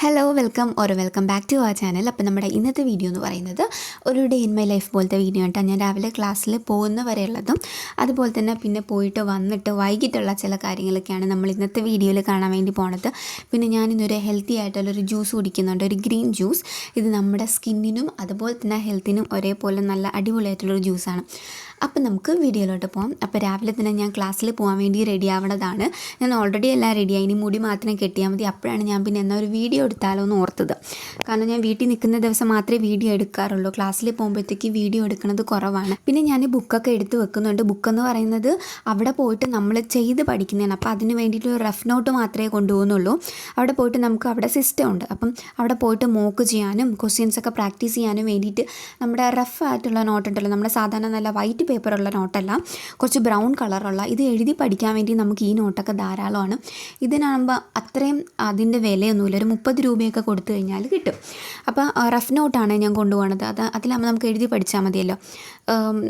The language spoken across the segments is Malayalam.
Hello welcome or welcome back to our channel അപ്പോൾ നമ്മുടെ ഇന്നത്തെ വീഡിയോ എന്ന് പറയുന്നത് ഒരു ഡേ ഇൻ മൈ ലൈഫ് പോലത്തെ വീഡിയോ ആയിട്ടാണ്. ഞാൻ രാവിലെ ക്ലാസ്സിൽ പോകുന്ന വരെയുള്ളതും അതുപോലെ തന്നെ പിന്നെ പോയിട്ട് വന്നിട്ട് വൈകിട്ടുള്ള ചില കാര്യങ്ങളൊക്കെയാണ് നമ്മൾ ഇന്നത്തെ വീഡിയോയിൽ കാണാൻ വേണ്ടി പോണത്. പിന്നെ ഞാനിന്നൊരു ഹെൽത്തി ആയിട്ടുള്ളൊരു ജ്യൂസ് കുടിക്കുന്നുണ്ട്. ഒരു ഗ്രീൻ ജ്യൂസ് ഇത് നമ്മുടെ സ്കിന്നിനും അതുപോലെ തന്നെ ഹെൽത്തിനും ഒരേപോലെ നല്ല അടിപൊളിയായിട്ടുള്ളൊരു ജ്യൂസാണ് അപ്പം നമുക്ക് വീഡിയോയിലോട്ട് പോകാം അപ്പോൾ രാവിലെ തന്നെ ഞാൻ ക്ലാസ്സിൽ പോകാൻ വേണ്ടി റെഡി ആവണതാണ്. ഞാൻ ഓൾറെഡി എല്ലാം റെഡിയായി ഇനി മുടി മാത്രം കെട്ടിയാൽ മതി. അപ്പോഴാണ് ഞാൻ പിന്നെ എന്നാൽ ഒരു വീഡിയോ എടുത്താലോ എന്ന് ഓർത്തത്. കാരണം ഞാൻ വീട്ടിൽ നിൽക്കുന്ന ദിവസം മാത്രമേ വീഡിയോ എടുക്കാറുള്ളൂ. ക്ലാസ്സിൽ പോകുമ്പോഴത്തേക്ക് വീഡിയോ എടുക്കുന്നത് കുറവാണ്. പിന്നെ ഞാൻ ബുക്കൊക്കെ എടുത്ത് വെക്കുന്നുണ്ട്. ബുക്കെന്ന് പറയുന്നത് അവിടെ പോയിട്ട് നമ്മൾ ചെയ്ത് പഠിക്കുന്നതാണ്. അപ്പോൾ അതിന് വേണ്ടിയിട്ട് ഒരു റഫ് നോട്ട് മാത്രമേ കൊണ്ടുപോകുന്നുള്ളൂ. അവിടെ പോയിട്ട് നമുക്ക് അവിടെ സിസ്റ്റം ഉണ്ട്. അപ്പം അവിടെ പോയിട്ട് മോക്ക് ചെയ്യാനും ക്വസ്റ്റ്യൻസ് ഒക്കെ പ്രാക്ടീസ് ചെയ്യാനും വേണ്ടിയിട്ട് നമ്മുടെ റഫ് ആയിട്ടുള്ള നോട്ട് ഉണ്ടല്ലോ. നമ്മുടെ സാധാരണ നല്ല വൈറ്റ് പേപ്പറുള്ള നോട്ടല്ല കുറച്ച് ബ്രൗൺ കളറുള്ള. ഇത് എഴുതി പഠിക്കാൻ വേണ്ടി നമുക്ക് ഈ നോട്ടൊക്കെ ധാരാളമാണ്. ഇതിനാകുമ്പോൾ അത്രയും അതിന്റെ വിലയൊന്നുമില്ല. ഒരു മുപ്പത് രൂപയൊക്കെ കൊടുത്തു കഴിഞ്ഞാൽ കിട്ടും. അപ്പോൾ റഫ് നോട്ടാണ് ഞാൻ കൊണ്ടുപോകണത് അത് അതിലാകുമ്പോൾ നമുക്ക് എഴുതി പഠിച്ചാൽ മതിയല്ലോ.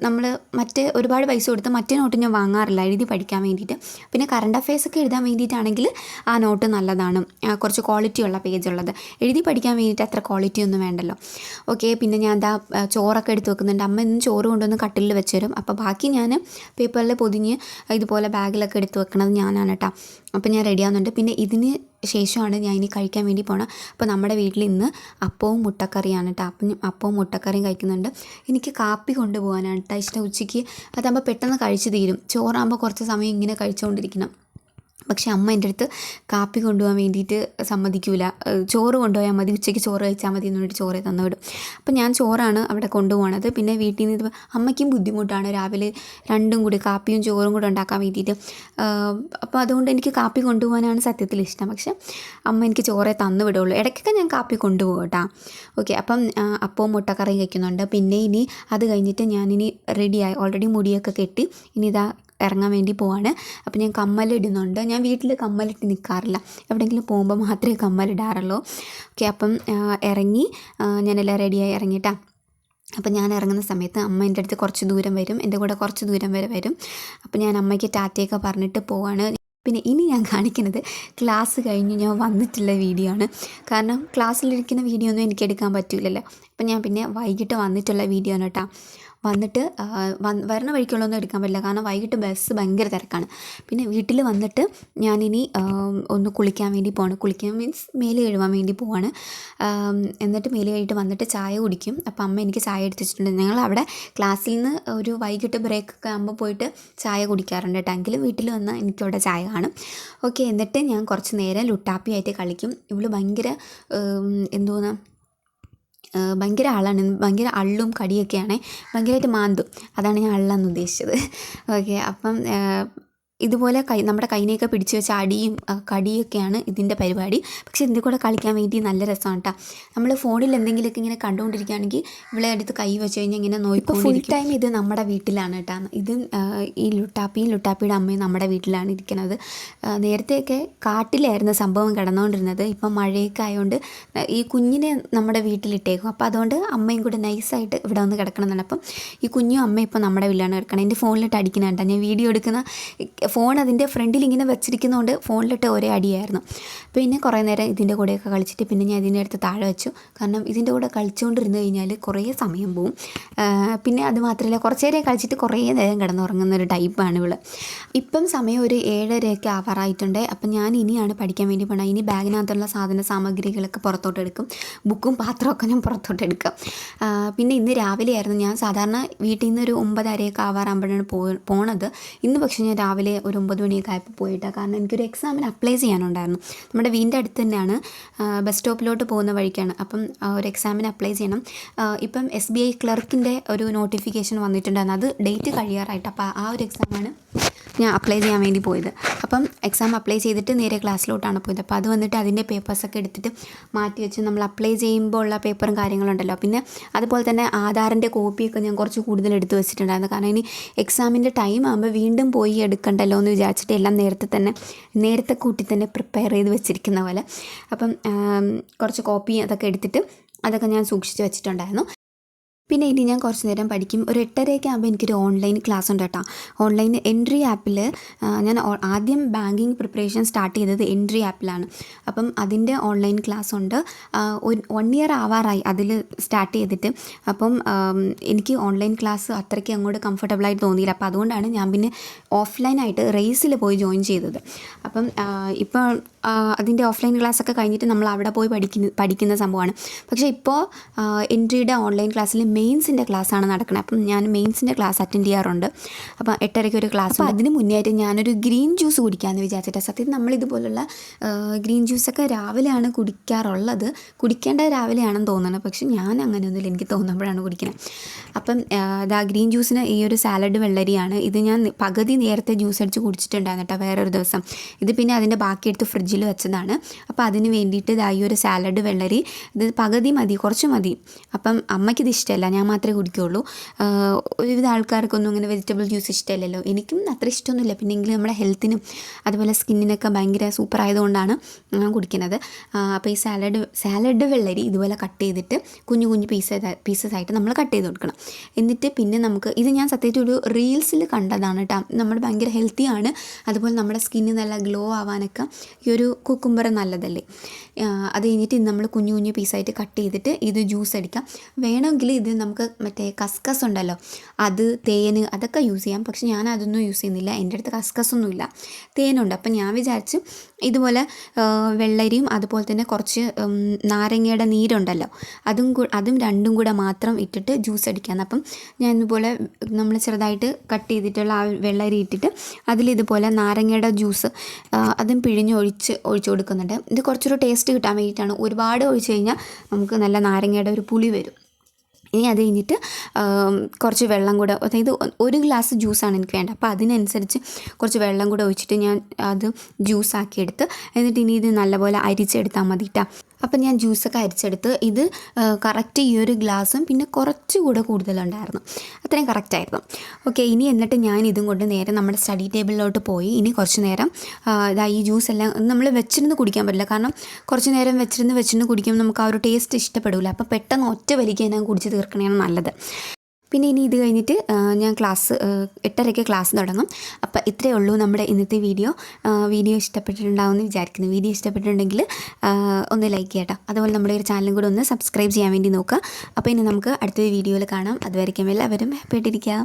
നമ്മൾ മറ്റ് ഒരുപാട് പൈസ കൊടുത്ത് മറ്റേ നോട്ട് ഞാൻ വാങ്ങാറില്ല എഴുതി പഠിക്കാൻ വേണ്ടിയിട്ട്. പിന്നെ കറണ്ട് അഫയേഴ്സ് ഒക്കെ എഴുതാൻ വേണ്ടിയിട്ടാണെങ്കിൽ ആ നോട്ട് നല്ലതാണ്. കുറച്ച് ക്വാളിറ്റി ഉള്ള പേജ് ഉള്ളത് എഴുതി പഠിക്കാൻ വേണ്ടിയിട്ട് അത്ര ക്വാളിറ്റി ഒന്നും വേണ്ടല്ലോ. ഓക്കെ പിന്നെ ഞാൻ എന്താ ചോറൊക്കെ എടുത്ത് വെക്കുന്നുണ്ട്. അമ്മ ഇന്ന് ചോറ് കൊണ്ടുവന്ന് കട്ടിലിൽ വെച്ച് തരും അപ്പോൾ ബാക്കി ഞാൻ പേപ്പറിൽ പൊതിഞ്ഞ് ഇതുപോലെ ബാഗിലൊക്കെ എടുത്ത് വെക്കണത് ഞാനാണ് കേട്ടോ അപ്പോൾ ഞാൻ റെഡി ആവുന്നുണ്ട്. പിന്നെ ഇതിന് ശേഷമാണ് ഞാൻ ഇനി കഴിക്കാൻ വേണ്ടി പോകണം അപ്പോൾ നമ്മുടെ വീട്ടിൽ ഇന്ന് അപ്പവും മുട്ടക്കറിയാണ് കേട്ടോ അപ്പം അപ്പവും മുട്ടക്കറിയും കഴിക്കുന്നുണ്ട്. എനിക്ക് കാപ്പി കൊണ്ടുപോകാനാണ് കേട്ടോ ഇഷ്ടം. ഉച്ചയ്ക്ക് അതാകുമ്പോൾ പെട്ടെന്ന് കഴിച്ച് തീരും. ചോറാകുമ്പോൾ കുറച്ച് സമയം ഇങ്ങനെ കഴിച്ചുകൊണ്ടിരിക്കണം പക്ഷേ അമ്മ എന്റെ അടുത്ത് കാപ്പി കൊണ്ടുപോകാൻ വേണ്ടിയിട്ട് സമ്മതിക്കൂല. ചോറ് കൊണ്ടുപോയാൽ മതി ഉച്ചയ്ക്ക് ചോറ് കഴിച്ചാൽ മതി എന്ന് പറഞ്ഞിട്ട് ചോറ് തന്നു വിടും. അപ്പം ഞാൻ ചോറാണ് അവിടെ കൊണ്ടുപോകണത് പിന്നെ വീട്ടിൽ നിന്ന് അമ്മയ്ക്കും ബുദ്ധിമുട്ടാണ്. രാവിലെ രണ്ടും കൂടി കാപ്പിയും ചോറും കൂടെ ഉണ്ടാക്കാൻ വേണ്ടിയിട്ട് അപ്പോൾ അതുകൊണ്ട് എനിക്ക് കാപ്പി കൊണ്ടുപോകാനാണ് സത്യത്തിൽ ഇഷ്ടം. പക്ഷേ അമ്മ എനിക്ക് ചോറേ തന്നു വിടുള്ളൂ. ഇടയ്ക്കൊക്കെ ഞാൻ കാപ്പി കൊണ്ടുപോകും കേട്ടോ. ഓക്കെ അപ്പം അപ്പവും മുട്ടക്കറിയും കഴിക്കുന്നുണ്ട്. പിന്നെ ഇനി അത് കഴിഞ്ഞിട്ട് ഞാനിനി റെഡിയായി ഓൾറെഡി മുടിയൊക്കെ കെട്ടി ഇനി ഇതാ ഇറങ്ങാൻ വേണ്ടി പോവാണ്. അപ്പോൾ ഞാൻ കമ്മലിടുന്നുണ്ട്. ഞാൻ വീട്ടിൽ കമ്മലിട്ട് നിൽക്കാറില്ല എവിടെയെങ്കിലും പോകുമ്പോൾ മാത്രമേ കമ്മലിടാറുള്ളൂ. ഓക്കെ അപ്പം ഇറങ്ങി ഞാനെല്ലാം റെഡിയായി ഇറങ്ങിയിട്ടാ അപ്പം ഞാൻ ഇറങ്ങുന്ന സമയത്ത് അമ്മ എന്റെ അടുത്ത് കുറച്ച് ദൂരം വരും. എന്റെ കൂടെ കുറച്ച് ദൂരം വരെ വരും. അപ്പം ഞാൻ അമ്മയ്ക്ക് ടാറ്റയൊക്കെ പറഞ്ഞിട്ട് പോവാണ്. പിന്നെ ഇനി ഞാൻ കാണിക്കുന്നത് ക്ലാസ് കഴിഞ്ഞ് ഞാൻ വന്നിട്ടുള്ള വീഡിയോ ആണ്. കാരണം ക്ലാസ്സിലിരിക്കുന്ന വീഡിയോ ഒന്നും എനിക്ക് എടുക്കാൻ പറ്റില്ലല്ലോ അപ്പം ഞാൻ പിന്നെ വൈകിട്ട് വന്നിട്ടുള്ള വീഡിയോ ആണ് കേട്ടോ വന്നിട്ട് വരണ വഴിക്കുള്ളൊന്നും എടുക്കാൻ പറ്റില്ല. കാരണം വൈകിട്ട് ബസ് ഭയങ്കര തിരക്കാണ്. പിന്നെ വീട്ടിൽ വന്നിട്ട് ഞാനിനി ഒന്ന് കുളിക്കാൻ വേണ്ടി പോവാണ്. കുളിക്കാൻ മീൻസ് മേൽ കഴുകാൻ വേണ്ടി പോവാണ്. എന്നിട്ട് മേൽ കഴുകിയിട്ട് വന്നിട്ട് ചായ കുടിക്കും. അപ്പം അമ്മ എനിക്ക് ചായ എടുത്ത് വെച്ചിട്ടുണ്ട്. ഞങ്ങൾ അവിടെ ക്ലാസ്സിൽ നിന്ന് ഒരു വൈകിട്ട് ബ്രേക്ക് ഒക്കെ ആകുമ്പോൾ പോയിട്ട് ചായ കുടിക്കാറുണ്ട് കേട്ടോ വീട്ടിൽ വന്നാൽ എനിക്കവിടെ ചായ കാണും. ഓക്കെ എന്നിട്ട് ഞാൻ കുറച്ച് നേരം ലുട്ടാപ്പിയായിട്ട് കളിക്കും. ഇവൾ ഭയങ്കര എന്തോന്നാ ഭയങ്കര ആളാണ്. ഭയങ്കര അള്ളും കടിയൊക്കെയാണ്. ഭയങ്കരമായിട്ട് മാന്തും. അതാണ് ഞാൻ അള്ളെന്ന് ഉദ്ദേശിച്ചത്. ഓക്കെ അപ്പം ഇതുപോലെ കൈ നമ്മുടെ കൈനെയൊക്കെ പിടിച്ച് വെച്ച അടിയും കടിയൊക്കെയാണ് ഇതിന്റെ പരിപാടി. പക്ഷേ ഇതിന്റെ കൂടെ കളിക്കാൻ വേണ്ടി നല്ല രസമാണ് കേട്ടോ നമ്മൾ ഫോണിൽ എന്തെങ്കിലുമൊക്കെ ഇങ്ങനെ കണ്ടുകൊണ്ടിരിക്കുകയാണെങ്കിൽ ഇവിടെ അടുത്ത് കൈ വെച്ച് കഴിഞ്ഞാൽ ഇങ്ങനെ നോക്കിപ്പോൾ ഫുൾ ടൈം ഇത് നമ്മുടെ വീട്ടിലാണ് കേട്ടോ ഇത് ഈ ലുട്ടാപ്പിയും ലുട്ടാപ്പിയുടെ അമ്മയും നമ്മുടെ വീട്ടിലാണ് ഇരിക്കുന്നത്. നേരത്തെയൊക്കെ കാട്ടിലായിരുന്നു സംഭവം കിടന്നുകൊണ്ടിരുന്നത്. ഇപ്പം മഴയൊക്കെ ആയതുകൊണ്ട് ഈ കുഞ്ഞിനെ നമ്മുടെ വീട്ടിലിട്ടേക്കും. അപ്പോൾ അതുകൊണ്ട് അമ്മയും കൂടെ നൈസായിട്ട് ഇവിടെ വന്ന് കിടക്കണമെന്നാണ് അപ്പം ഈ കുഞ്ഞും അമ്മയും ഇപ്പം നമ്മുടെ വീട്ടിലാണ് കിടക്കണം. എന്റെ ഫോണിലിട്ട് അടിക്കുന്ന കേട്ടോ ഞാൻ വീഡിയോ എടുക്കുന്ന ഫോൺ അതിന്റെ ഫ്രണ്ടിൽ ഇങ്ങനെ വെച്ചിരിക്കുന്നതുകൊണ്ട് ഫോണിലിട്ട് ഒരേ അടിയായിരുന്നു. പിന്നെ കുറേ നേരം ഇതിന്റെ കൂടെയൊക്കെ കളിച്ചിട്ട് പിന്നെ ഞാൻ ഇതിന്റെ അടുത്ത് താഴെ വെച്ചു. കാരണം ഇതിന്റെ കൂടെ കളിച്ചുകൊണ്ടിരുന്ന് കഴിഞ്ഞാൽ കുറേ സമയം പോവും. പിന്നെ അത് മാത്രമല്ല കുറച്ച് നേരം കളിച്ചിട്ട് കുറേ നേരം കിടന്നുറങ്ങുന്ന ഒരു ടൈപ്പാണ് ഇവൾ. ഇപ്പം സമയം ഒരു ഏഴരയൊക്കെ ആവാറായിട്ടുണ്ട്. അപ്പം ഞാൻ ഇനിയാണ് പഠിക്കാൻ വേണ്ടി പോകണം ഇനി ബാഗിനകത്തുള്ള സാധന സാമഗ്രികളൊക്കെ പുറത്തോട്ട് എടുക്കും. ബുക്കും പാത്രമൊക്കെ ഞാൻ പുറത്തോട്ട് എടുക്കാം. പിന്നെ ഇന്ന് രാവിലെയായിരുന്നു. ഞാൻ സാധാരണ വീട്ടിൽ നിന്ന് ഒരു ഒമ്പതരയൊക്കെ ആവാറാകുമ്പോഴാണ് പോ പോണത്. ഇന്ന് പക്ഷേ ഞാൻ രാവിലെ ഒരു ഒമ്പത് മണിയൊക്കെ ആയപ്പോൾ പോയിട്ടാണ് കാരണം എനിക്കൊരു എക്സാമിന് അപ്ലൈ ചെയ്യാനുണ്ടായിരുന്നു. നമ്മുടെ വീടിന്റെ അടുത്ത് തന്നെയാണ് ബസ് സ്റ്റോപ്പിലോട്ട് പോകുന്ന വഴിക്കാണ്. അപ്പം ഒരു എക്സാമിന് അപ്ലൈ ചെയ്യണം. ഇപ്പം എസ് ബി ഐ ക്ലർക്കിന്റെ ഒരു നോട്ടിഫിക്കേഷൻ വന്നിട്ടുണ്ടായിരുന്നു. അത് ഡേറ്റ് കഴിയാറായിട്ട്. അപ്പോൾ ആ ഒരു എക്സാമാണ് ഞാൻ അപ്ലൈ ചെയ്യാൻ വേണ്ടി പോയത്. അപ്പം എക്സാം അപ്ലൈ ചെയ്തിട്ട് നേരെ ക്ലാസ്സിലോട്ടാണ് പോയത്. അപ്പോൾ അത് വന്നിട്ട് അതിന്റെ പേപ്പേഴ്സൊക്കെ എടുത്തിട്ട് മാറ്റി വെച്ച് നമ്മൾ അപ്ലൈ ചെയ്യുമ്പോൾ ഉള്ള പേപ്പറും കാര്യങ്ങളുണ്ടല്ലോ. പിന്നെ അതുപോലെ തന്നെ ആധാറിന്റെ കോപ്പിയൊക്കെ ഞാൻ കുറച്ച് കൂടുതൽ എടുത്ത് വെച്ചിട്ടുണ്ടായിരുന്നു. കാരണം ഇനി എക്സാമിന്റെ ടൈം ആകുമ്പോൾ വീണ്ടും പോയി എടുക്കണ്ടല്ലോ എന്ന് വിചാരിച്ചിട്ട് എല്ലാം നേരത്തെ തന്നെ നേരത്തെ കൂട്ടി തന്നെ പ്രിപ്പയർ ചെയ്ത് വെച്ചിരിക്കുന്ന പോലെ. അപ്പം കുറച്ച് കോപ്പി അതൊക്കെ എടുത്തിട്ട് അതൊക്കെ ഞാൻ സൂക്ഷിച്ച് വെച്ചിട്ടുണ്ടായിരുന്നു. പിന്നെ ഇനി ഞാൻ കുറച്ച് നേരം പഠിക്കും. ഒരു എട്ടരയൊക്കെ ആകുമ്പോൾ എനിക്കൊരു ഓൺലൈൻ ക്ലാസ് ഉണ്ട് കേട്ടോ. ഓൺലൈൻ എൻട്രി ആപ്പിൽ ഞാൻ ആദ്യം ബാങ്കിങ് പ്രിപ്പറേഷൻ സ്റ്റാർട്ട് ചെയ്തത് എൻട്രി ആപ്പിലാണ് അപ്പം അതിന്റെ ഓൺലൈൻ ക്ലാസ് ഉണ്ട്. വൺ ഇയർ ആവാറായി അതിൽ സ്റ്റാർട്ട് ചെയ്തിട്ട്. അപ്പം എനിക്ക് ഓൺലൈൻ ക്ലാസ് അത്രയ്ക്ക് അങ്ങോട്ട് കംഫർട്ടബിളായിട്ട് തോന്നിയില്ല. അപ്പോൾ അതുകൊണ്ടാണ് ഞാൻ പിന്നെ ഓഫ്ലൈനായിട്ട് റേസിൽ പോയി ജോയിൻ ചെയ്തത്. അപ്പം ഇപ്പോൾ അതിന്റെ ഓഫ്ലൈൻ ക്ലാസ് ഒക്കെ കഴിഞ്ഞിട്ട് നമ്മൾ അവിടെ പോയി പഠിക്കുന്ന പഠിക്കുന്ന സംഭവമാണ് പക്ഷേ ഇപ്പോൾ എൻട്രിയുടെ ഓൺലൈൻ ക്ലാസ്സിൽ മെയിൻസിന്റെ ക്ലാസ്സാണ് നടക്കുന്നത് അപ്പം ഞാൻ മെയിൻസിന്റെ ക്ലാസ് അറ്റൻഡ് ചെയ്യാറുണ്ട്. അപ്പോൾ എട്ടരയ്ക്ക് ഒരു ക്ലാസ് അതിന് മുന്നേറ്റം ഞാനൊരു ഗ്രീൻ ജ്യൂസ് കുടിക്കാമെന്ന് വിചാരിച്ചിട്ട്. സത്യം നമ്മൾ ഇതുപോലുള്ള ഗ്രീൻ ജ്യൂസൊക്കെ രാവിലെയാണ് കുടിക്കാറുള്ളത്. കുടിക്കേണ്ട രാവിലെയാണെന്ന് തോന്നുന്നത് പക്ഷെ ഞാൻ അങ്ങനെയൊന്നുമില്ല എനിക്ക് തോന്നുമ്പോഴാണ് കുടിക്കുന്നത് അപ്പം ഇതാ ഗ്രീൻ ജ്യൂസിന് ഈ ഒരു സാലഡ് വെള്ളരിയാണ്. ഇത് ഞാൻ പകുതി നേരത്തെ ജ്യൂസ് അടിച്ച് കുടിച്ചിട്ടുണ്ടായിരുന്നു കേട്ടോ വേറൊരു ദിവസം. ഇത് പിന്നെ അതിന്റെ ബാക്കി എടുത്ത് ഫ്രിഡ്ജിൽ വെച്ചതാണ്. അപ്പോൾ അതിന് വേണ്ടിയിട്ട് ഇതാ ഈ ഒരു സാലഡ് വെള്ളരി ഇത് പകുതി മതി കുറച്ച് മതി. അപ്പം അമ്മയ്ക്കിത് ഇഷ്ടമല്ല ഞാൻ മാത്രമേ കുടിക്കുകയുള്ളൂ ഒരുവിധ ആൾക്കാർക്കൊന്നും ഇങ്ങനെ വെജിറ്റബിൾ ജ്യൂസ് ഇഷ്ടമല്ലല്ലോ. എനിക്കും അത്ര ഇഷ്ടമൊന്നുമില്ല. പിന്നെ എങ്കിലും നമ്മുടെ ഹെൽത്തിനും അതുപോലെ സ്കിന്നിനൊക്കെ ഭയങ്കര സൂപ്പർ ആയതുകൊണ്ടാണ് ഞാൻ കുടിക്കുന്നത്. അപ്പോൾ ഈ സാലഡ് സാലഡ് വെള്ളരി ഇതുപോലെ കട്ട് ചെയ്തിട്ട് കുഞ്ഞു കുഞ്ഞു പീസ് പീസസ് ആയിട്ട് നമ്മൾ കട്ട് ചെയ്ത് കൊടുക്കണം. എന്നിട്ട് പിന്നെ നമുക്ക് ഇത് ഞാൻ സത്യത്തിൽ ഒരു റീൽസിൽ കണ്ടതാണ് കേട്ടോ നമ്മൾ ഭയങ്കര ഹെൽത്തിയാണ് അതുപോലെ നമ്മുടെ സ്കിന്ന് നല്ല ഗ്ലോ ആവാനൊക്കെ ഈ ഒരു കുക്കുംബർ നല്ലതല്ലേ. അത് കഴിഞ്ഞിട്ട് നമ്മൾ കുഞ്ഞു കുഞ്ഞു പീസായിട്ട് കട്ട് ചെയ്തിട്ട് ഇത് ജ്യൂസ് അടിക്കാം. വേണമെങ്കിൽ ഇത് നമുക്ക് മറ്റേ കസ്കസ് ഉണ്ടല്ലോ അത് തേന് അതൊക്കെ യൂസ് ചെയ്യാം. പക്ഷെ ഞാൻ അതൊന്നും യൂസ് ചെയ്യുന്നില്ല. എന്റെ അടുത്ത് കസ്കസ് ഒന്നുമില്ല തേനുണ്ട്. അപ്പം ഞാൻ വിചാരിച്ചു ഇതുപോലെ വെള്ളരിയും അതുപോലെ തന്നെ കുറച്ച് നാരങ്ങയുടെ നീരുണ്ടല്ലോ അതും അതും രണ്ടും കൂടെ മാത്രം ഇട്ടിട്ട് ജ്യൂസ് അടിക്കാം അപ്പം ഞാൻ ഇതുപോലെ നമ്മൾ ചെറുതായിട്ട് കട്ട് ചെയ്തിട്ടുള്ള ആ വെള്ളരി ഇട്ടിട്ട് അതിലിതുപോലെ നാരങ്ങയുടെ ജ്യൂസ് അതും പിഴിഞ്ഞ് ഒഴിച്ച് ഒഴിച്ചു കൊടുക്കുന്നുണ്ട്. ഇത് കുറച്ചൊരു ടേസ്റ്റ് കിട്ടാൻ വേണ്ടിയിട്ടാണ്. ഒരുപാട് ഒഴിച്ച് കഴിഞ്ഞാൽ നമുക്ക് നല്ല നാരങ്ങയുടെ ഒരു പുളി വരും. ഇനി അത് കഴിഞ്ഞിട്ട് കുറച്ച് വെള്ളം കൂടെ അതായത് ഒരു ഗ്ലാസ് ജ്യൂസാണ് എനിക്ക് വേണ്ടത്. അപ്പോൾ അതിനനുസരിച്ച് കുറച്ച് വെള്ളം കൂടെ ഒഴിച്ചിട്ട് ഞാൻ അത് ജ്യൂസാക്കി എടുത്ത് എന്നിട്ട് ഇനി ഇത് നല്ലപോലെ അരിച്ചെടുത്താൽ മതി കേട്ടോ അപ്പം ഞാൻ ജ്യൂസൊക്കെ അരിച്ചെടുത്ത് ഇത് കറക്റ്റ് ഈ ഒരു ഗ്ലാസും പിന്നെ കുറച്ച് കുറച്ചുകൂടെ കൂടുതലുണ്ടായിരുന്നു. അത്രയും കറക്റ്റായിരുന്നു ഓക്കെ ഇനി എന്നിട്ട് ഞാൻ ഇതും കൊണ്ട് നേരെ നമ്മുടെ സ്റ്റഡി ടേബിളിലോട്ട് പോയി. ഇനി കുറച്ച് നേരം ഇതാ ഈ ജ്യൂസ് എല്ലാം നമ്മൾ വെച്ചിരുന്ന് കുടിക്കാൻ പറ്റില്ല. കാരണം കുറച്ച് നേരം വെച്ചിരുന്ന് വെച്ചിരുന്ന് കുടിക്കുമ്പോൾ നമുക്ക് ആ ഒരു ടേസ്റ്റ് ഇഷ്ടപ്പെടില്ല അപ്പോൾ പെട്ടെന്ന് ഒറ്റ വലിക്കാൻ ഞാൻ കുടിച്ച് തീർക്കണതാണ് നല്ലത്. പിന്നെ ഇനി ഇത് കഴിഞ്ഞിട്ട് ഞാൻ ക്ലാസ് എട്ടരയ്ക്ക് ക്ലാസ് തുടങ്ങും. അപ്പോൾ ഇത്രയേ ഉള്ളൂ നമ്മുടെ ഇന്നത്തെ വീഡിയോ. വീഡിയോ ഇഷ്ടപ്പെട്ടിട്ടുണ്ടാവുമെന്ന് വിചാരിക്കുന്നു. വീഡിയോ ഇഷ്ടപ്പെട്ടിട്ടുണ്ടെങ്കിൽ ഒന്ന് ലൈക്ക് ചെയ്യട്ടോ. അതുപോലെ നമ്മുടെ ഒരു ചാനലും കൂടെ ഒന്ന് സബ്സ്ക്രൈബ് ചെയ്യാൻ വേണ്ടി നോക്കുക. അപ്പോൾ ഇനി നമുക്ക് അടുത്തൊരു വീഡിയോയിൽ കാണാം. അതുവരയ്ക്കും എല്ലാവരും ഹാപ്പി ആയിട്ടിരിക്കാം.